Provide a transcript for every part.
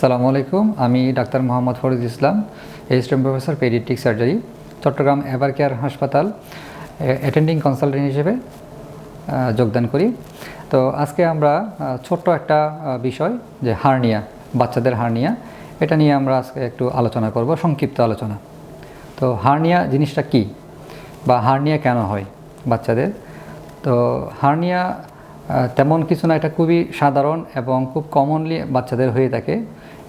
সালামু আলাইকুম, আমি doctor Mohammad Farid Islam assistant professor pediatric surgery Chattogram ever care হাসপাতাল অ্যাটেন্ডিং কনসালটেন্ট হিসেবে যোগদান করি। তো আজকে আমরা ছোট্ট একটা বিষয়, যে হার্নিয়া, বাচ্চাদের হার্নিয়া, এটা নিয়ে আমরা আজকে একটু আলোচনা করব, সংক্ষিপ্ত আলোচনা। তো হার্নিয়া জিনিসটা কি? বা হার্নিয়া কেন হয় বাচ্চাদের? তো হার্নিয়া তেমন কিছু না, এটা খুবই সাধারণ এবং খুব কমনলি বাচ্চাদের হয়ে থাকে।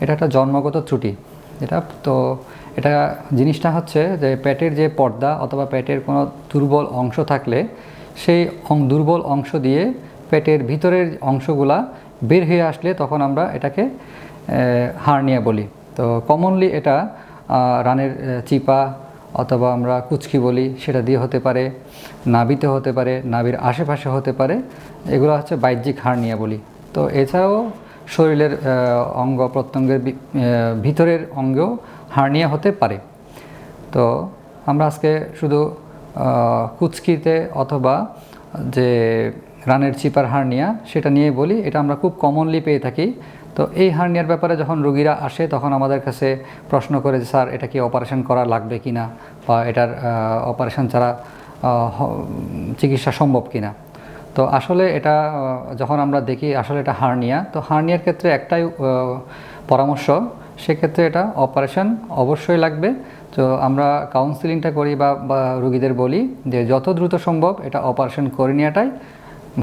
এটা একটা জন্মগত ত্রুটি। এটা তো, এটা জিনিসটা হচ্ছে যে পেটের যে পর্দা অথবা পেটের কোনো দুর্বল অংশ থাকলে সেই দুর্বল অংশ দিয়ে পেটের ভিতরের অংশগুলা বের হয়ে আসলে তখন আমরা এটাকে হার্নিয়া বলি। তো কমনলি এটা রানের চিপা অথবা আমরা কুচকি বলি, সেটা দিয়ে হতে পারে নাবিতে হতে পারে নাবির আশেপাশে হতে পারে, এগুলো হচ্ছে বাহ্যিক হার্নিয়া বলি। তো এছাড়াও শরীরের অঙ্গ প্রত্যঙ্গের ভিতরের অঙ্গেও হার্নিয়া হতে পারে। তো আমরা আজকে শুধু কুচকিতে অথবা যে রানের চিপার হার্নিয়া সেটা নিয়ে বলি, এটা আমরা খুব কমনলি পেয়ে থাকি। তো এই হার্নিয়ার ব্যাপারে যখন রোগীরা আসে, তখন আমাদের কাছে প্রশ্ন করে যে, স্যার, এটা কি অপারেশন করা লাগবে কি না বা এটার অপারেশন ছাড়া চিকিৎসা সম্ভব কি না তো আসলে এটা যখন আমরা দেখি আসলে এটা হার্নিয়া, তো হার্নিয়ার ক্ষেত্রে একটাই পরামর্শ, সেক্ষেত্রে এটা অপারেশন অবশ্যই লাগবে। তো আমরা কাউন্সিলিংটা করি বা রুগীদের বলি যে যত দ্রুত সম্ভব এটা অপারেশন করে নেওয়াটাই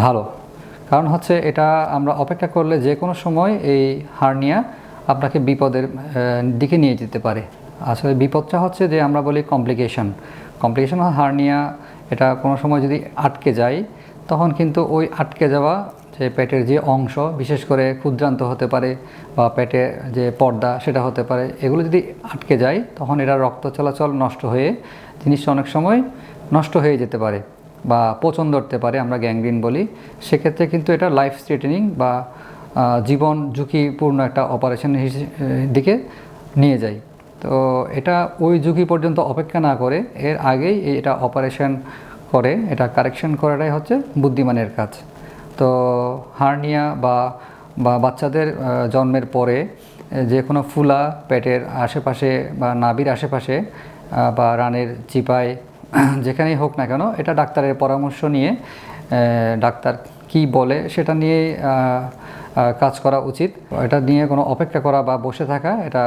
ভালো। কারণ হচ্ছে এটা আমরা অপেক্ষা করলে যে কোনো সময় এই হার্নিয়া আপনাকে বিপদের দিকে নিয়ে যেতে পারে। আসলে বিপদটা হচ্ছে যে আমরা বলি কমপ্লিকেশন কমপ্লিকেশন হার্নিয়া, এটা কোনো সময় যদি আটকে যায় তখন কিন্তু ওই আটকে যাওয়া যে পেটের যে অংশ, বিশেষ করে ক্ষুদ্রান্ত হতে পারে বা পেটে যে পর্দা সেটা হতে পারে, এগুলো যদি আটকে যায়, তখন এটা রক্ত চলাচল নষ্ট হয়ে জিনিসটা অনেক সময় নষ্ট হয়ে যেতে পারে বা পচন ধরতে পারে, আমরা গ্যাংগ্রিন বলি। সেক্ষেত্রে কিন্তু এটা লাইফ স্ট্রেটেনিং বা জীবন ঝুঁকিপূর্ণ একটা অপারেশন দিকে নিয়ে যায়। তো এটা ওই ঝুঁকি পর্যন্ত অপেক্ষা না করে, এর আগেই এটা অপারেশন করে, এটা কারেকশন করাটাই হচ্ছে বুদ্ধিমানের কাজ। তো হার্নিয়া বা বা বাচ্চাদের জন্মের পরে যে কোনো ফুলা পেটের আশেপাশে বা নাভির আশেপাশে বা রানের চিপায়, যেখানেই হোক না কেন, এটা ডাক্তারের পরামর্শ নিয়ে ডাক্তার কি বলে সেটা নিয়ে কাজ করা উচিত। এটা নিয়ে কোনো অপেক্ষা করা বা বসে থাকা, এটা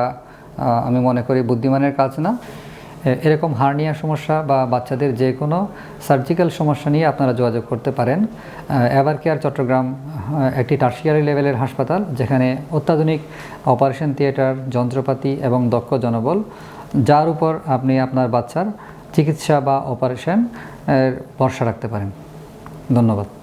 আমি মনে করি বুদ্ধিমানের কাজ না। এরকম হার্নিয়া সমস্যা বা বাচ্চাদের যে কোনো সার্জিক্যাল সমস্যা নিয়ে আপনারা যোগাযোগ করতে পারেন। এভার কেয়ার চট্টগ্রাম একটি টার্সিয়ারি লেভেলের হাসপাতাল, যেখানে অত্যাধুনিক অপারেশন থিয়েটার যন্ত্রপাতি এবং দক্ষ জনবল, যার উপর আপনি আপনার বাচ্চার চিকিৎসা বা অপারেশন ভরসা রাখতে পারেন। ধন্যবাদ।